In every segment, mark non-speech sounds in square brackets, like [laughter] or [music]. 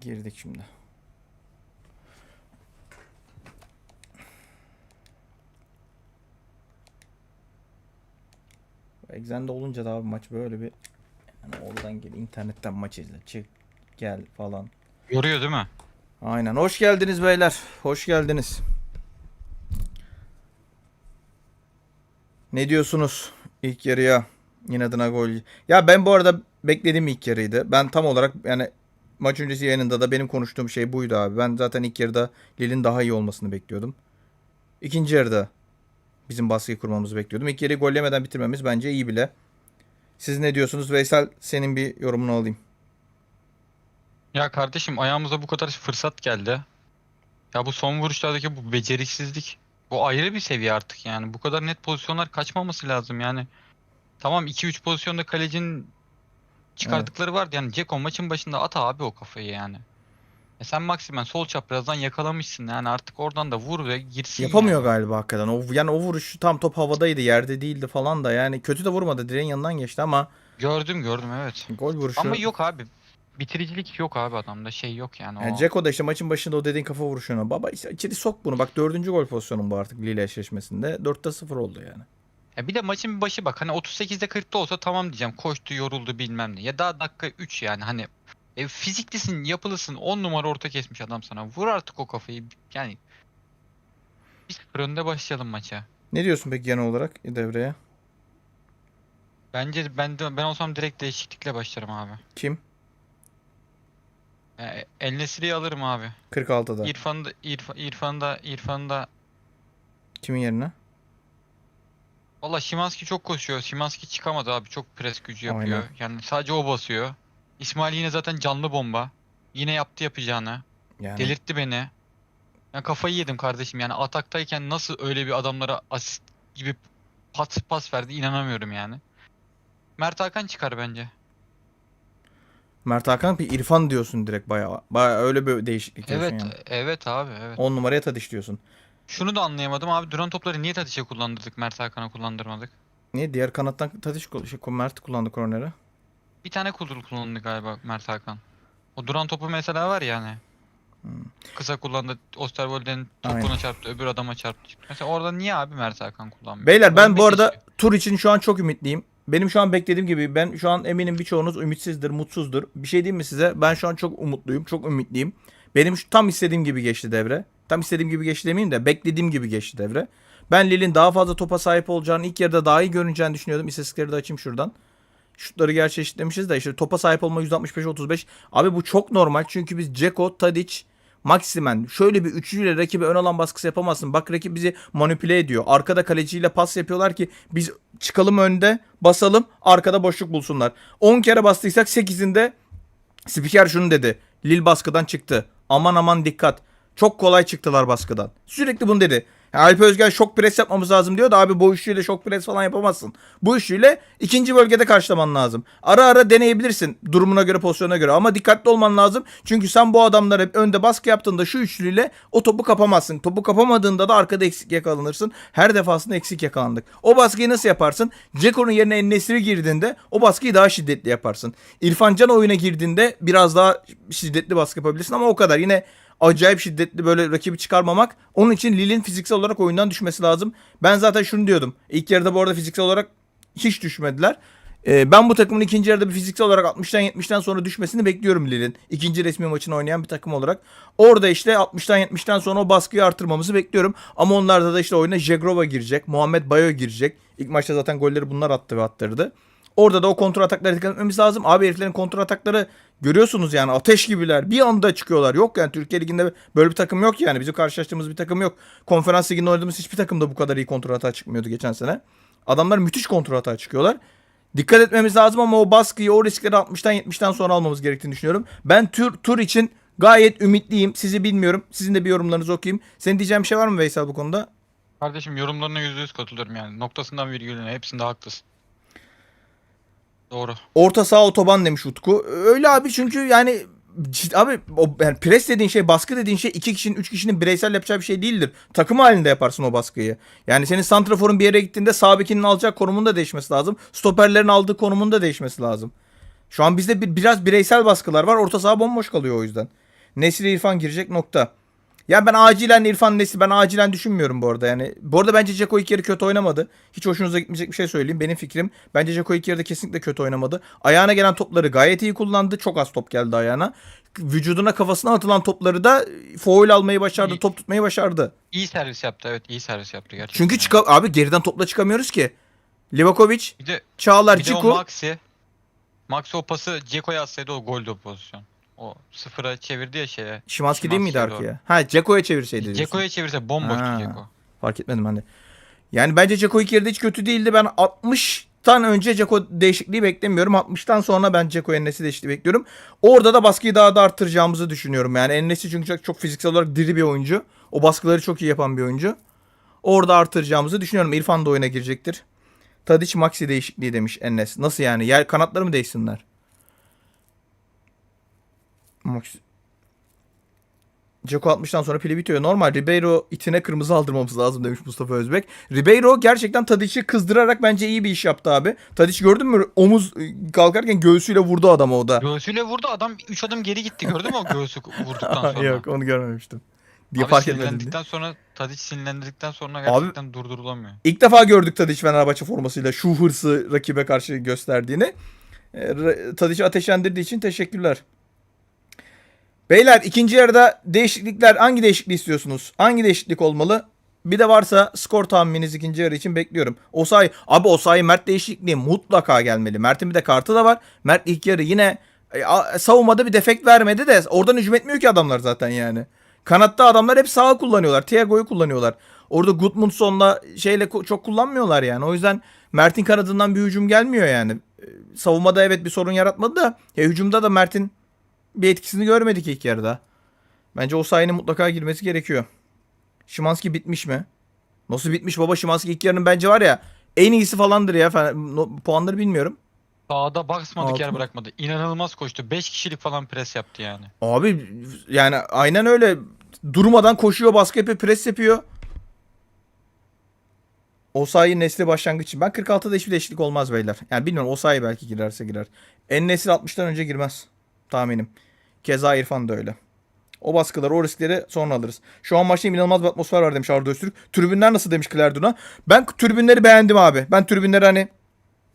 Girdik şimdi. Exxen'de olunca da abi maç böyle bir yani oradan gel internetten maç izle çık gel falan. Yoruyor değil mi? Aynen. Hoş geldiniz beyler. Hoş geldiniz. Ne diyorsunuz ilk yarıya? İnadına gol. Ya ben bu arada beklediğim ilk yarıydı. Ben tam olarak yani maç öncesi yayınında da benim konuştuğum şey buydu abi. Ben zaten ilk yarıda Lille'in daha iyi olmasını bekliyordum. İkinci yarıda bizim baskıyı kurmamızı bekliyordum. İlk yarıyı gol yemeden bitirmemiz bence iyi bile. Siz ne diyorsunuz? Veysel senin bir yorumunu alayım. Ya kardeşim ayağımıza bu kadar fırsat geldi. Ya bu son vuruşlardaki bu beceriksizlik bu ayrı bir seviye artık yani. Bu kadar net pozisyonlar kaçmaması lazım yani. Tamam 2-3 pozisyonda kalecinin çıkardıkları vardı yani Ceko maçın başında at abi o kafayı yani. E sen Maximen sol çaprazdan yakalamışsın yani artık oradan da vur ve girsin Yapamıyor yani. galiba hakikaten. O yani o vuruş tam top havadaydı, yerde değildi falan da. Yani kötü de vurmadı. Direğin yanından geçti ama Gördüm gördüm evet. gol vuruşu. Ama yok abi. Bitiricilik yok abi adamda şey yok yani. Yani o. Dzeko da işte maçın başında o dediğin kafa vuruşunu. Baba işte içeri sok bunu. Bak dördüncü gol pozisyonun bu artık Lille eşleşmesinde. 4'te 0 oldu yani. Ya bir de maçın başı bak hani 38'de 40'ta olsa tamam diyeceğim koştu yoruldu bilmem ne. Ya daha dakika 3 yani hani e, fiziklisin yapılısın 10 numara orta kesmiş adam sana. Vur artık o kafayı yani. Biz önde başlayalım maça. Ne diyorsun peki genel olarak devreye? Bence ben de, ben olsam direkt değişiklikle başlarım abi. Kim? E, El Nesri'yi alırım abi. 46'da. İrfan'ı da İrfan, İrfan'ı da İrfan'ı da Kimin yerine? Valla Şimanski çok koşuyor. Şimanski çıkamadı abi. Çok pres gücü yapıyor. Aynen. Yani sadece o basıyor. İsmail yine zaten canlı bomba. Yine yaptı yapacağını. Yani Delirtti beni. Ya kafayı yedim kardeşim. Yani ataktayken nasıl öyle bir adamlara asist gibi pas pas verdi inanamıyorum yani. Mert Hakan çıkar bence. Mert Hakan bir İrfan diyorsun direkt bayağı. Bayağı öyle bir değişiklik Evet, yani. evet abi, evet. 10 numaraya Tadiş diyorsun. Şunu da anlayamadım abi. Duran topları niye Tadiş'e kullandırdık, Mert Hakan'a kullandırmadık? Niye? Diğer kanattan Tadiş şey, Mert kullandı korneri. Bir tane kuldur kullandı galiba Mert Hakan. O duran topu mesela var ya hani. Hmm. Kısa kullandı. Osterwolde'nin Aynen. topuna çarptı, öbür adama çarptı. Mesela orada niye abi Mert Hakan kullanmıyor? Beyler ben bu arada bitiyor. tur için şu an çok ümitliyim. Benim şu an beklediğim gibi ben şu an eminim birçoğunuz ümitsizdir, mutsuzdur. Bir şey diyeyim mi size? Ben şu an çok umutluyum, çok ümitliyim. Benim şu, tam istediğim gibi geçti devre. Tam istediğim gibi geçti demeyeyim de beklediğim gibi geçti devre. Ben Lille'in daha fazla topa sahip olacağını, ilk yarıda daha iyi görüneceğini düşünüyordum. İstatistikleri de açayım şuradan. Şutları gerçi eşitlemişiz de işte topa sahip olma %65-35. Abi bu çok normal çünkü biz Ceko, Tadic, Maximen şöyle bir üçlüyle rakibe ön alan baskısı yapamazsın. Bak rakip bizi manipüle ediyor. Arkada kaleciyle pas yapıyorlar ki biz çıkalım önde basalım arkada boşluk bulsunlar. 10 kere bastıysak 8'inde spiker şunu dedi. Lil baskıdan çıktı. Aman aman dikkat. Çok kolay çıktılar baskıdan. Sürekli bunu dedi. Ya Alp Özgen şok pres yapmamız lazım diyor da abi bu üçlüyle şok pres falan yapamazsın. Bu üçlüyle ikinci bölgede karşılaman lazım. Ara ara deneyebilirsin durumuna göre pozisyona göre ama dikkatli olman lazım. Çünkü sen bu adamlara önde baskı yaptığında şu üçlüyle o topu kapamazsın. Topu kapamadığında da arkada eksik yakalanırsın. Her defasında eksik yakalandık. O baskıyı nasıl yaparsın? Ceko'nun yerine Ennesiri girdiğinde o baskıyı daha şiddetli yaparsın. İrfan Can oyuna girdiğinde biraz daha şiddetli baskı yapabilirsin ama o kadar. Yine acayip şiddetli böyle rakibi çıkarmamak. Onun için Lille'in fiziksel olarak oyundan düşmesi lazım. Ben zaten şunu diyordum. İlk yarıda bu arada fiziksel olarak hiç düşmediler. Ee, ben bu takımın ikinci yarıda bir fiziksel olarak 60'tan 70'ten sonra düşmesini bekliyorum Lille'in. İkinci resmi maçını oynayan bir takım olarak. Orada işte 60'tan 70'ten sonra o baskıyı artırmamızı bekliyorum. Ama onlarda da işte oyuna Jegrova girecek. Muhammed Bayo girecek. İlk maçta zaten golleri bunlar attı ve attırdı. Orada da o kontrol ataklara dikkat etmemiz lazım. Abi heriflerin kontrol atakları görüyorsunuz yani ateş gibiler. Bir anda çıkıyorlar. Yok yani Türkiye Ligi'nde böyle bir takım yok yani. Bizim karşılaştığımız bir takım yok. Konferans Ligi'nde oynadığımız hiçbir takımda bu kadar iyi kontrol atağı çıkmıyordu geçen sene. Adamlar müthiş kontrol atağı çıkıyorlar. Dikkat etmemiz lazım ama o baskıyı, o riskleri 60'tan 70'ten sonra almamız gerektiğini düşünüyorum. Ben tur, tur için gayet ümitliyim. Sizi bilmiyorum. Sizin de bir yorumlarınızı okuyayım. Senin diyeceğin bir şey var mı Veysel bu konuda? Kardeşim yorumlarına %100 katılıyorum yani. Noktasından virgülüne hepsinde haklısın. Doğru. Orta sağ otoban demiş Utku. Öyle abi çünkü yani abi o, yani pres dediğin şey baskı dediğin şey iki kişinin üç kişinin bireysel yapacağı bir şey değildir. Takım halinde yaparsın o baskıyı. Yani senin santraforun bir yere gittiğinde sağ bekinin alacak konumunda değişmesi lazım. Stoperlerin aldığı konumunda değişmesi lazım. Şu an bizde bir, biraz bireysel baskılar var. Orta saha bomboş kalıyor o yüzden. Nesri İrfan girecek nokta. Ya ben acilen İrfan Nesri ben acilen düşünmüyorum bu arada yani. Bu arada bence Ceko ilk yarı kötü oynamadı. Hiç hoşunuza gitmeyecek bir şey söyleyeyim. Benim fikrim. Bence Ceko ilk yarıda kesinlikle kötü oynamadı. Ayağına gelen topları gayet iyi kullandı. Çok az top geldi ayağına. Vücuduna kafasına atılan topları da foul almayı başardı. İyi. Top tutmayı başardı. İyi servis yaptı evet iyi servis yaptı gerçekten. Çünkü yani. çıka abi geriden topla çıkamıyoruz ki. Livakovic, Bir de, Çağlar, bir de o. Maxi. Maxi o pası Ceko'ya atsaydı o goldü o pozisyon. O sıfıra çevirdi ya şeye. Şimanski değil miydi arkaya? Ha Ceko'ya çevirseydi diyorsun. Ceko'ya çevirse bomboştu Ha. Ceko. Fark etmedim ben de. Yani bence Ceko ilk yarıda hiç kötü değildi. Ben 60'tan önce Ceko değişikliği beklemiyorum. 60'tan sonra ben Ceko Enes'i değişikliği bekliyorum. Orada da baskıyı daha da arttıracağımızı düşünüyorum. Yani Enes'i çünkü çok, çok fiziksel olarak diri bir oyuncu. O baskıları çok iyi yapan bir oyuncu. Orada artıracağımızı düşünüyorum. İrfan da oyuna girecektir. Tadiç Maxi değişikliği demiş Enes. Nasıl yani? Yer kanatları mı değişsinler? Ceko 60'tan sonra pili bitiyor. Normal Ribeiro itine kırmızı aldırmamız lazım demiş Mustafa Özbek. Ribeiro gerçekten Tadic'i kızdırarak bence iyi bir iş yaptı abi. Tadic gördün mü? Omuz e, kalkarken göğsüyle vurdu adamı o da. Göğsüyle vurdu adam 3 adım geri gitti gördün mü o göğsü vurduktan [laughs] sonra. Yok onu görmemiştim. Diye Abi fark diye. sinirlendikten sonra Tadic sinirlendirdikten sonra gerçekten durdurulamıyor. İlk defa gördük Tadic Fenerbahçe formasıyla şu hırsı rakibe karşı gösterdiğini. E, Tadic'i ateşlendirdiği için teşekkürler. Beyler ikinci yarıda değişiklikler hangi değişikliği istiyorsunuz? Hangi değişiklik olmalı? Bir de varsa skor tahmininiz ikinci yarı için bekliyorum. Osay, abi Osay Mert değişikliği mutlaka gelmeli. Mert'in bir de kartı da var. Mert ilk yarı yine e, savunmada bir defekt vermedi de oradan hücum etmiyor ki adamlar zaten yani. Kanatta adamlar hep sağa kullanıyorlar. Thiago'yu kullanıyorlar. Orada Gudmundsson'la şeyle çok kullanmıyorlar yani. O yüzden Mert'in kanadından bir hücum gelmiyor yani. E, Savunmada evet bir sorun yaratmadı da ya hücumda da Mert'in bir etkisini görmedik ilk yarıda. Bence o sayının mutlaka girmesi gerekiyor. Şimanski bitmiş mi? Nasıl bitmiş baba Şimanski ilk yarının bence var ya en iyisi falandır ya. Puanları bilmiyorum. Sağda basmadık Altı yer bırakmadı. İnanılmaz koştu. 5 kişilik falan pres yaptı yani. Abi yani aynen öyle. Durmadan koşuyor, baskı yapıyor, pres yapıyor. Osayi Nesli başlangıç için. Ben 46'da hiçbir değişiklik olmaz beyler. Yani bilmiyorum Osayi belki girerse girer. En Nesli 60'tan önce girmez. Tahminim. Keza İrfan da öyle. O baskıları, o riskleri sonra alırız. Şu an maçta inanılmaz bir atmosfer var demiş Arda Öztürk. Tribünler nasıl demiş Klerdun'a. Ben tribünleri beğendim abi. Ben tribünleri hani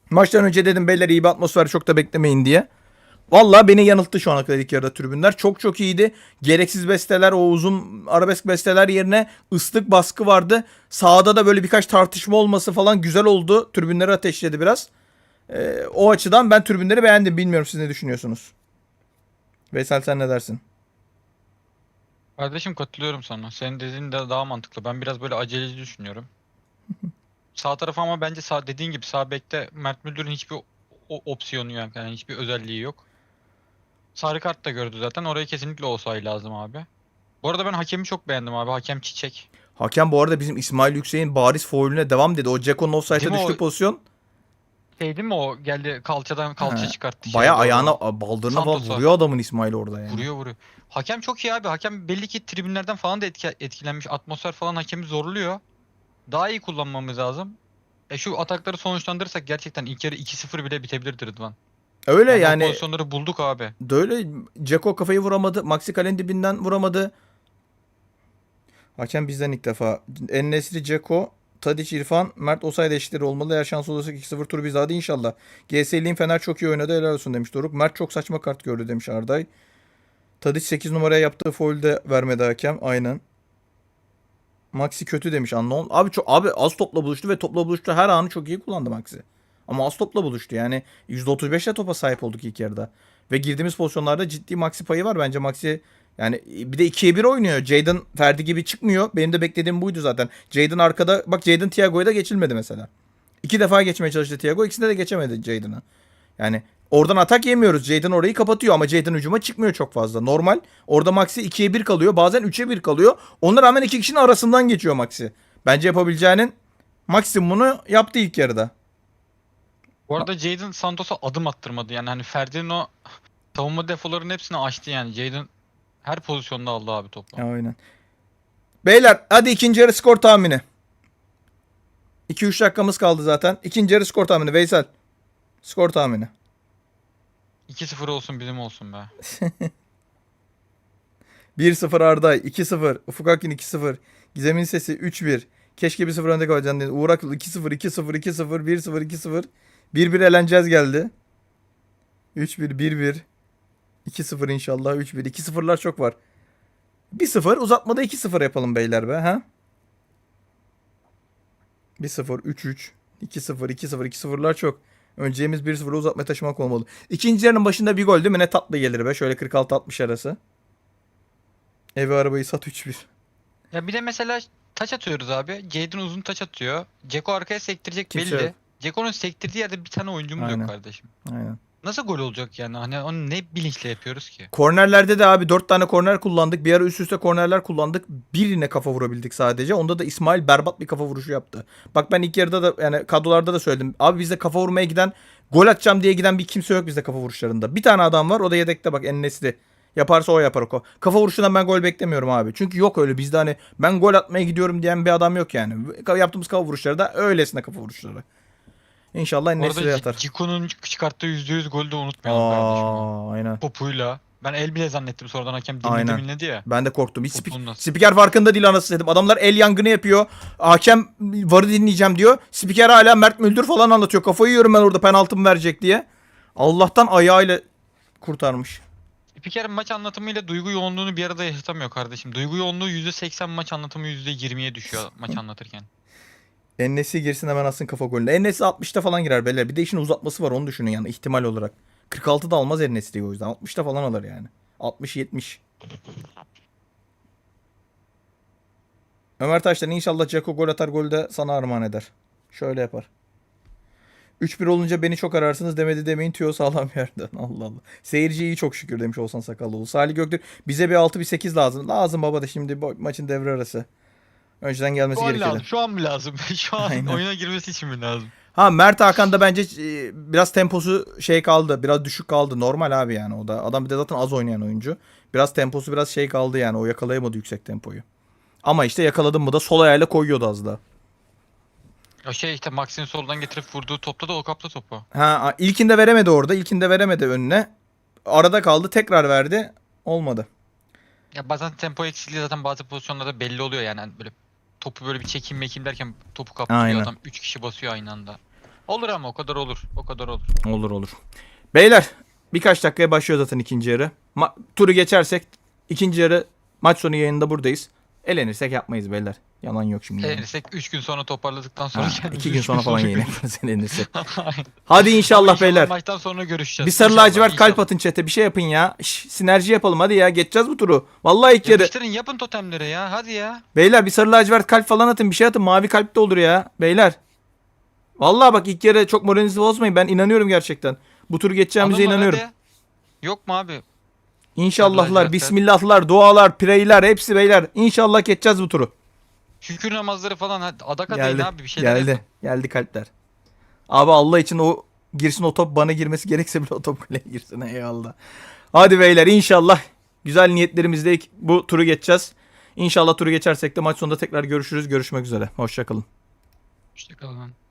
maçtan önce dedim beyler iyi bir atmosfer çok da beklemeyin diye. Vallahi beni yanılttı şu ana kadar ilk yarıda tribünler. Çok çok iyiydi. Gereksiz besteler, o uzun arabesk besteler yerine ıslık baskı vardı. Sahada da böyle birkaç tartışma olması falan güzel oldu. Tribünleri ateşledi biraz. Ee, o açıdan ben tribünleri beğendim. Bilmiyorum siz ne düşünüyorsunuz? Veysel sen ne dersin? Kardeşim katılıyorum sana. Senin dediğin de daha mantıklı. Ben biraz böyle aceleci düşünüyorum. [laughs] sağ taraf ama bence sağ dediğin gibi sağ bekte Mert Müldür'ün hiçbir opsiyonu yok. Yani hiçbir özelliği yok. Sarı kart da gördü zaten. Oraya kesinlikle Osayi lazım abi. Bu arada ben hakemi çok beğendim abi. Hakem Çiçek. Hakem bu arada bizim İsmail Yüksek'in bariz faulüne devam dedi. O Ceko'nun offside'e düştüğü o- pozisyon. Şey değil mi o geldi kalçadan kalça Ha, çıkarttı. Baya doğru. ayağına baldırına falan Santos'a. vuruyor adamın İsmail orada yani. Vuruyor vuruyor. Hakem çok iyi abi. Hakem belli ki tribünlerden falan da etki- etkilenmiş. Atmosfer falan hakemi zorluyor. Daha iyi kullanmamız lazım. E şu atakları sonuçlandırırsak gerçekten ilk yarı 2-0 bile bitebilirdi Rıdvan. Öyle Yani, o yani. pozisyonları bulduk abi. De öyle Ceko kafayı vuramadı. Maxi kalenin dibinden vuramadı. Hakem bizden ilk defa. Ennesri Ceko, Tadiç İrfan, Mert Osay'da eşitleri olmalı. Eğer şans olursa 2-0 tur biz hadi inşallah. GS'liğin Fener çok iyi oynadı helal olsun demiş Doruk. Mert çok saçma kart gördü demiş Arday. Tadiç 8 numaraya yaptığı foul de vermedi hakem. Aynen. Maxi kötü demiş Unknown. Abi çok abi az topla buluştu ve topla buluştu her anı çok iyi kullandı Maxi. Ama az topla buluştu. Yani %35'le topa sahip olduk ilk yarıda. Ve girdiğimiz pozisyonlarda ciddi Maxi payı var. Bence Maxi yani bir de 2'ye 1 oynuyor. Jaden Ferdi gibi çıkmıyor. Benim de beklediğim buydu zaten. Jaden arkada bak Jaden Thiago'ya da geçilmedi mesela. İki defa geçmeye çalıştı Thiago. İkisinde de geçemedi Jaden'ı. Yani oradan atak yemiyoruz. Jaden orayı kapatıyor ama Jaden hücuma çıkmıyor çok fazla. Normal. Orada Maxi 2'ye 1 kalıyor. Bazen 3'e 1 kalıyor. Ona rağmen iki kişinin arasından geçiyor Maxi. Bence yapabileceğinin maksimumunu yaptı ilk yarıda. Bu arada Jadon Santos'a adım attırmadı. Yani hani Ferdi'nin o savunma defolarının hepsini açtı yani. Jadon her pozisyonda aldı abi topu. Aynen. Beyler hadi ikinci yarı skor tahmini. 2-3 dakikamız kaldı zaten. İkinci yarı skor tahmini. Veysel. Skor tahmini. 2-0 olsun bizim olsun be. [laughs] 1-0 Arday. 2-0. Ufuk Akgün 2-0. Gizem'in sesi 3-1. Keşke bir 0 önde kalacaksın dedi. Uğur Akıl 2-0, 2-0, 2-0, 1-0, 2-0. 1-1 eleneceğiz geldi. 3-1, 1-1. 2-0 inşallah 3-1. 2-0'lar çok var. 1-0 uzatmada 2-0 yapalım beyler be ha. 1-0, 3-3, 2-0, 2-0, 2-0'lar çok. Önceyimiz 1-0'a uzatmaya taşımak olmalı. İkinci yarının başında bir gol değil mi? Ne tatlı gelir be. Şöyle 46-60 arası. Evi arabayı sat 3-1. Ya bir de mesela taç atıyoruz abi. Jadon uzun taç atıyor. Ceko arkaya sektirecek Kimse belli. yok. Ceko'nun sektirdiği yerde bir tane oyuncumuz Aynen. yok kardeşim. Aynen. Nasıl gol olacak yani? Hani onu ne bilinçle yapıyoruz ki? Kornerlerde de abi 4 tane korner kullandık. Bir ara üst üste kornerler kullandık. Birine kafa vurabildik sadece. Onda da İsmail berbat bir kafa vuruşu yaptı. Bak ben ilk yarıda da yani kadrolarda da söyledim. Abi bizde kafa vurmaya giden gol atacağım diye giden bir kimse yok bizde kafa vuruşlarında. Bir tane adam var o da yedekte bak Ennesli. Yaparsa o yapar o. Kafa vuruşundan ben gol beklemiyorum abi. Çünkü yok öyle bizde hani ben gol atmaya gidiyorum diyen bir adam yok yani. Yaptığımız kafa vuruşları da öylesine kafa vuruşları. İnşallah Ennesli Orada yatar. Ciko'nun çıkarttığı %100 golü de unutmayalım kardeşim. Aa, aynen. Popuyla. Ben el bile zannettim sonradan hakem dinledi Aynen. dinledi ya. Ben de korktum. Hiç nasıl? spiker farkında değil anasını dedim. Adamlar el yangını yapıyor. Hakem varı dinleyeceğim diyor. Spiker hala Mert Müldür falan anlatıyor. Kafayı yiyorum ben orada penaltı mı verecek diye. Allah'tan ayağıyla kurtarmış. Spiker maç anlatımıyla duygu yoğunluğunu bir arada yaşatamıyor kardeşim. Duygu yoğunluğu %80 maç anlatımı %20'ye düşüyor maç anlatırken. Ennesi girsin hemen atsın kafa golüne. Ennesi 60'ta falan girer beyler. Bir de işin uzatması var onu düşünün yani ihtimal olarak. 46'da almaz Ennesi diye o yüzden. 60'ta falan alır yani. 60-70. Ömer Taş'tan inşallah Ceko gol atar golü de sana armağan eder. Şöyle yapar. 3-1 olunca beni çok ararsınız demedi demeyin tüyo sağlam yerden. [laughs] Allah Allah. Seyirci iyi çok şükür demiş Oğuzhan Sakallıoğlu. Salih Göktürk bize bir 6 bir 8 lazım. Lazım baba da şimdi maçın devre arası. Önceden gelmesi Şu an gerekiyor. lazım. Şu an mı lazım? [laughs] Şu an Aynen. oyuna girmesi için mi lazım? Ha Mert Hakan da bence e, biraz temposu şey kaldı. Biraz düşük kaldı. Normal abi yani o da. Adam bir de zaten az oynayan oyuncu. Biraz temposu biraz şey kaldı yani. O yakalayamadı yüksek tempoyu. Ama işte yakaladım mı da sol ayağıyla koyuyordu az daha. O şey işte Max'in soldan getirip vurduğu topta da o kapta topu. Ha ilkinde veremedi orada. İlkinde veremedi önüne. Arada kaldı. Tekrar verdi. Olmadı. Ya bazen tempo eksikliği zaten bazı pozisyonlarda belli oluyor yani. Hani böyle topu böyle bir çekim mekim derken topu kaptırıyor Aynen. adam. 3 kişi basıyor aynı anda. Olur ama o kadar olur. O kadar olur. Olur olur. Beyler birkaç dakikaya başlıyor zaten ikinci yarı. Ma- turu geçersek ikinci yarı maç sonu yayında buradayız. Elenirsek yapmayız beyler. Yalan yok şimdi. Elenirsek 3 gün sonra toparladıktan sonra Ha, kendimizi iki gün üç sonra falan yayın [laughs] yaparız elenirsek. Hadi inşallah beyler. Maçtan sonra görüşeceğiz. Bir sarı lacivert kalp atın çete bir şey yapın ya. Şş, sinerji yapalım hadi ya geçeceğiz bu turu. Vallahi ilk yarı. Yapıştırın yapın totemleri ya. Hadi ya. Beyler bir sarı lacivert kalp falan atın bir şey atın. Mavi kalp de olur ya beyler. Vallahi bak ilk yarı çok moralinizi bozmayın. Ben inanıyorum gerçekten. Bu turu geçeceğimize inanıyorum. de. Yok mu abi? İnşallahlar, bismillahlar, dualar, pireyler hepsi beyler. İnşallah geçeceğiz bu turu. Şükür namazları falan hadi adak adayın Geldi. abi bir şeyler Geldi. yapın. Geldi kalpler. Abi Allah için o girsin o top bana girmesi gerekse bile o top kaleye girsin eyvallah. Hadi beyler inşallah güzel niyetlerimizle bu turu geçeceğiz. İnşallah turu geçersek de maç sonunda tekrar görüşürüz. Görüşmek üzere. Hoşçakalın. Hoşçakalın.